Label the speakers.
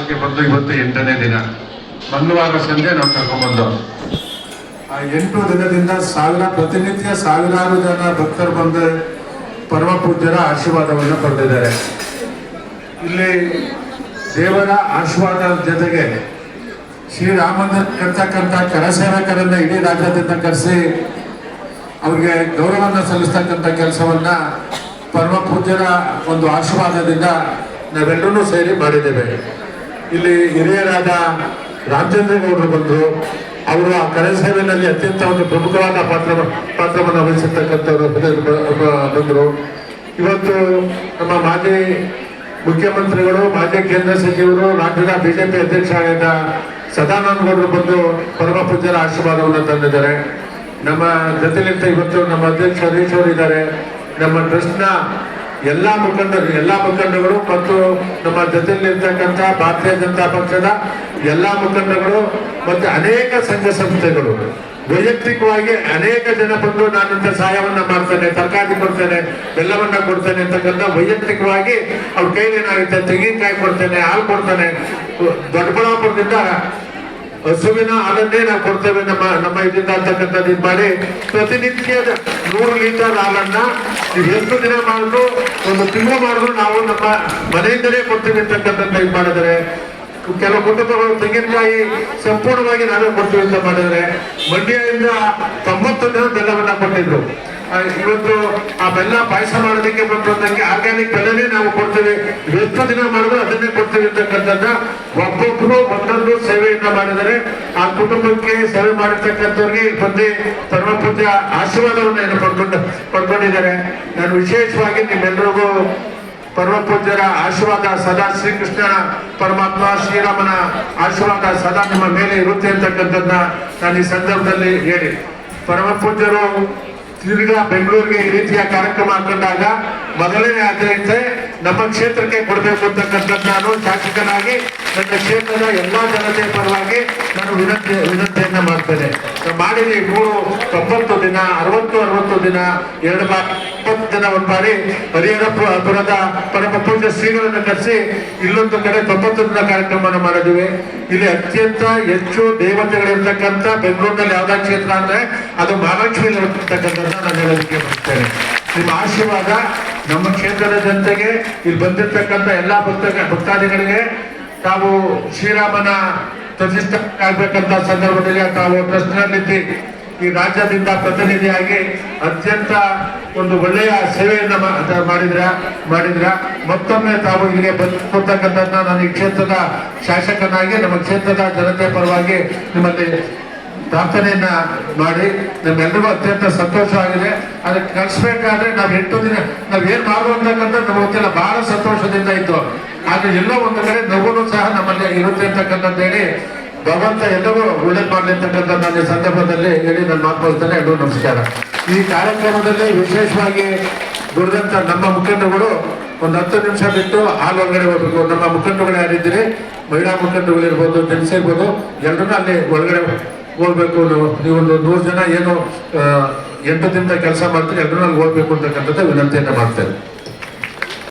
Speaker 1: ಪ್ರವಾಸಕ್ಕೆ ಬಂದು ಇವತ್ತು ಎಂಟನೇ ದಿನ. ಮಂಗಳವಾರ ಸಂಜೆ ನಾವು ಕರ್ಕೊಂಡ್ಬಂದು ಆ ಎಂಟು ದಿನದಿಂದ ಸಾವಿರ, ಪ್ರತಿನಿತ್ಯ ಸಾವಿರಾರು ಜನ ಭಕ್ತರು ಬಂದು ಪರಮ ಪೂಜ್ಯರ ಆಶೀರ್ವಾದವನ್ನು ಪಡೆದಿದ್ದಾರೆ. ಇಲ್ಲಿ ದೇವರ ಆಶೀರ್ವಾದದ ಜೊತೆಗೆ ಶ್ರೀರಾಮನ ಕರ್ತಕ್ಕಂಥ ಕರಸೇವಕರನ್ನ ಇಡೀ ರಾಜ್ಯದಿಂದ ಕರೆಸಿ ಅವ್ರಿಗೆ ಗೌರವವನ್ನು ಸಲ್ಲಿಸ್ತಕ್ಕಂಥ ಕೆಲಸವನ್ನ ಪರಮ ಪೂಜ್ಯರ ಒಂದು ಆಶೀರ್ವಾದದಿಂದ ನಾವೆಲ್ಲರೂ ಸೇರಿ ಮಾಡಿದ್ದೇವೆ. ಇಲ್ಲಿ ಹಿರಿಯರಾದ ರಾಮಚಂದ್ರೇಗೌಡರು ಬಂದರು ಅವರು ಆ ಕರಸೇವೆಯಲ್ಲಿ ಅತ್ಯಂತ ಒಂದು ಪ್ರಮುಖವಾದ ಪಾತ್ರ ಪಾತ್ರವನ್ನು ವಹಿಸಿರ್ತಕ್ಕಂಥವ್ರು ಬಂದರು. ಇವತ್ತು ನಮ್ಮ ಮಾಜಿ ಮುಖ್ಯಮಂತ್ರಿಗಳು, ಮಾಜಿ ಕೇಂದ್ರ ಸಚಿವರು, ರಾಜ್ಯದ ಬಿಜೆಪಿ ಅಧ್ಯಕ್ಷರಾದ ಸದಾನಂದ ಗೌಡರು ಬಂದು ಪರಮ ಪೂಜ್ಯರ ಆಶೀರ್ವಾದವನ್ನು ತಂದಿದ್ದಾರೆ. ನಮ್ಮ ಜೊತೆಲಿಂತ ಇವತ್ತು ನಮ್ಮ ಅಧ್ಯಕ್ಷ ಹರೀಶ್ ಅವರು ಇದ್ದಾರೆ ನಮ್ಮ ಟ್ರಸ್ಟ್ನ ಎಲ್ಲ ಮುಖಂಡರು ಎಲ್ಲ ಮುಖಂಡಗಳು ಮತ್ತು ನಮ್ಮ ಜೊತೆಯಲ್ಲಿರ್ತಕ್ಕಂಥ ಭಾರತೀಯ ಜನತಾ ಪಕ್ಷದ ಎಲ್ಲ ಮುಖಂಡಗಳು ಮತ್ತು ಅನೇಕ ಸಂಘ ಸಂಸ್ಥೆಗಳು. ವೈಯಕ್ತಿಕವಾಗಿ ಅನೇಕ ಜನ ಬಂದು ನಾನಿಂತ ಸಹಾಯವನ್ನ ಮಾಡ್ತೇನೆ, ತರಕಾರಿ ಕೊಡ್ತೇನೆ, ಬೆಲ್ಲವನ್ನ ಕೊಡ್ತೇನೆ ಅಂತಕ್ಕಂಥ ವೈಯಕ್ತಿಕವಾಗಿ ಅವ್ರ ಕೈಲಿ ಏನಾಗುತ್ತೆ ತೆಂಗಿನಕಾಯಿ ಕೊಡ್ತೇನೆ, ಹಾಲು ಕೊಡ್ತೇನೆ. ದೊಡ್ಡಬಳ್ಳಾಪುರದಿಂದ ಹಸುವಿನ ಹಾಲನ್ನೇ ನಾವು ಕೊಡ್ತೇವೆ ನಮ್ಮ ನಮ್ಮ ಇದರಿಂದ ಅಂತಕ್ಕಂಥದ್ದು ಇದು ಮಾಡಿ ಪ್ರತಿನಿತ್ಯದ ನೂರು ಲೀಟರ್ ಹಾಲನ್ನ ಎಷ್ಟು ದಿನ ಮಾಡಿದ್ರು, ಒಂದು ತಿಂಗಳು ಮಾಡಿದ್ರು ನಾವು ನಮ್ಮ ಮನೆಯಿಂದಲೇ ಕೊಡ್ತೀವಿ ಅಂತಕ್ಕಂಥದ್ದು ಇದು ಮಾಡಿದರೆ. ಕೆಲವು ಕುಟುಂಬಗಳು ತೆಂಗಿನಕಾಯಿ ಸಂಪೂರ್ಣವಾಗಿ ನಾವೇ ಕೊಡ್ತೀವಿ ಅಂತ ಮಾಡಿದರೆ, ಮಂಡ್ಯದಿಂದ ತೊಂಬತ್ತು ದಿನ ಬೆಲ್ಲವನ್ನ ಕೊಟ್ಟಿದ್ರು. ಇವತ್ತು ಆ ಬೆಲ್ಲ ಪಾಯಸ ಮಾಡೋದಕ್ಕೆ ಬಂದಂಗೆ ಆರ್ಗ್ಯಾನಿಕ್ ಬೆಲ್ಲನೇ ನಾವು ಕೊಡ್ತೇವೆ. ಎಷ್ಟು ದಿನ ಮಾಡಿದ್ರು ಅದನ್ನೇ ಕೊಡ್ತೀವಿ ಅಂತಕ್ಕಂಥದ್ದ ಒಬ್ಬೊಬ್ರು ಒಂದೊಂದು ಸೇವೆಯನ್ನ ಮಾಡಿದರೆ ಆ ಕುಟುಂಬಕ್ಕೆ ಸೇವೆ ಮಾಡಿರ್ತಕ್ಕಂಥವ್ರಿಗೆ ಬಂದು ಪರಮ ಪೂಜ್ಯ ಆಶೀರ್ವಾದವನ್ನು ಏನು ಪಡ್ಕೊಂಡು, ಪಡ್ಕೊಂಡಿದ್ದಾರೆ. ನಾನು ವಿಶೇಷವಾಗಿ ನಿಮ್ಮೆಲ್ಲರಿಗೂ ಪರಮಪೂಜ್ಯರ ಆಶೀರ್ವಾದ ಸದಾ ಶ್ರೀಕೃಷ್ಣನ ಪರಮಾತ್ಮ ಶ್ರೀರಾಮನ ಆಶೀರ್ವಾದ ಸದಾ ನಿಮ್ಮ ಮೇಲೆ ಇರುತ್ತೆ ಅಂತಕ್ಕಂಥದ್ದನ್ನ ನಾನು ಈ ಸಂದರ್ಭದಲ್ಲಿ ಹೇಳಿ. ಪರಮ ಪೂಜ್ಯರು ತಿರ್ಗಾ ಬೆಂಗಳೂರಿಗೆ ಈ ರೀತಿಯ ಕಾರ್ಯಕ್ರಮ ಹಾಕೊಂಡಾಗ ಮೊದಲನೇ ಆದ್ಯತೆ ನಮ್ಮ ಕ್ಷೇತ್ರಕ್ಕೆ ಕೊಡಬೇಕು ಅಂತಕ್ಕಂಥದ್ದು ನಾನು ಶಾಸಕನಾಗಿ ನನ್ನ ಕ್ಷೇತ್ರದ ಎಲ್ಲಾ ಜನತೆ ಪರವಾಗಿ ನಾನು ವಿನಂತಿ, ವಿನಂತಿಯನ್ನ ಮಾಡ್ತೇನೆ. ಮಾಡಿದ ಮೂರು ತೊಂಬತ್ತು ದಿನ, ಅರವತ್ತು ಅರವತ್ತು ದಿನ ಎರಡು ಬಾರಿ ದಿನ ಒಂದು ಬಾರಿ ಹರಿಹರಪುರದ ಪರಮ ಪೂಜ್ಯ ಶ್ರೀಗಳನ್ನು ಕರೆಸಿ ಇಲ್ಲೊಂದು ಕಡೆ ತೊಂಬತ್ತು ದಿನ ಕಾರ್ಯಕ್ರಮವನ್ನು ಮಾಡಿದ್ವಿ ಇಲ್ಲಿ ಅತ್ಯಂತ ಹೆಚ್ಚು ದೇವತೆಗಳಿರ್ತಕ್ಕಂಥ ಬೆಂಗಳೂರಿನಲ್ಲಿ ಯಾವ್ದಾ ಕ್ಷೇತ್ರ ಅಂದ್ರೆ ಅದು ಮಹಾಲಕ್ಷ್ಮಿ ನಾನು ಹೇಳೋದಕ್ಕೆ ಬರ್ತೇನೆ ನಿಮ್ಮ ಆಶೀರ್ವಾದ ನಮ್ಮ ಕ್ಷೇತ್ರದ ಜನತೆಗೆ, ಇಲ್ಲಿ ಬಂದಿರ್ತಕ್ಕಂಥ ಎಲ್ಲಾ ಭಕ್ತ ಭಕ್ತಾದಿಗಳಿಗೆ, ತಾವು ಶ್ರೀರಾಮನ ಪ್ರತಿಷ್ಠೆ ಆಗ್ಬೇಕಂತ ಸಂದರ್ಭದಲ್ಲಿ ತಾವು ಟ್ರಸ್ಟ್ನಲ್ಲಿದ್ದು ಈ ರಾಜ್ಯದಿಂದ ಪ್ರತಿನಿಧಿಯಾಗಿ ಅತ್ಯಂತ ಒಂದು ಒಳ್ಳೆಯ ಸೇವೆಯನ್ನ ಮಾಡಿದ್ರ ಮಾಡಿದ್ರ. ಮತ್ತೊಮ್ಮೆ ತಾವು ಇಲ್ಲಿಗೆ ಬಂದಿರ್ತಕ್ಕಂಥದ್ದನ್ನ ನಾನು ಈ ಕ್ಷೇತ್ರದ ಶಾಸಕನಾಗಿ, ನಮ್ಮ ಕ್ಷೇತ್ರದ ಜನತೆ ಪರವಾಗಿ ನಿಮ್ಮಲ್ಲಿ ಪ್ರಾರ್ಥನೆಯನ್ನ ಮಾಡಿ. ನಮ್ಮೆಲ್ಲರಿಗೂ ಅತ್ಯಂತ ಸಂತೋಷ ಆಗಿದೆ. ಅದಕ್ಕೆ ಕಳಿಸ್ಬೇಕಾದ್ರೆ ನಾವು ಎಂಟು ದಿನ ನಾವ್ ಏನ್ ಮಾಡುವಂತಕ್ಕಂಥ ನಮ್ಗೆ ಗೊತ್ತಿಲ್ಲ. ಬಹಳ ಸಂತೋಷದಿಂದ ಇತ್ತು. ಆದ್ರೆ ಎಲ್ಲೋ ಒಂದು ಕಡೆ ನಗುನು ಸಹ ನಮ್ಮಲ್ಲಿ ಇರುತ್ತೆ ಅಂತಕ್ಕಂಥದ್ದು ಹೇಳಿ ಭಗವಂತ ಎಲ್ಲವೂ ಒಳ್ಳೆ ಮಾಡಲಿ ಅಂತಕ್ಕಂಥ ನಾನು ಈ ಸಂದರ್ಭದಲ್ಲಿ ಹೇಳಿ ನನ್ನ ಮಾತು ಮುಗಿಸ್ತೇನೆ ಎಲ್ಲರೂ ನಮಸ್ಕಾರ. ಈ ಕಾರ್ಯಕ್ರಮದಲ್ಲಿ ವಿಶೇಷವಾಗಿ ದುಡಿದಂಥ ನಮ್ಮ ಮುಖಂಡರುಗಳು ಒಂದು ಹತ್ತು ನಿಮಿಷ ಬಿಟ್ಟು ಹಾಲು ಒಳಗಡೆ ಹೋಗ್ಬೇಕು. ನಮ್ಮ ಮುಖಂಡಗಳು ಯಾರಿದ್ದೀರಿ? ಮಹಿಳಾ ಮುಖಂಡಗಳು ಇರ್ಬೋದು, ಜೆಂಟ್ಸ್ ಇರ್ಬೋದು ಎಲ್ಲರೂ ಅಲ್ಲಿ ಒಳಗಡೆ ಹೋಗ್ಬೇಕು. ನೀವು ನೀವೊಂದು ನೂರು ಜನ ಏನು ಎಂಟು ದಿನದ ಕೆಲಸ ಮಾಡ್ತೀರಿ ಎಲ್ಲರೂ ಅಲ್ಲಿ ಹೋಗ್ಬೇಕು ಅಂತಕ್ಕಂಥದ್ದು ವಿನಂತಿಯನ್ನು ಮಾಡ್ತೇವೆ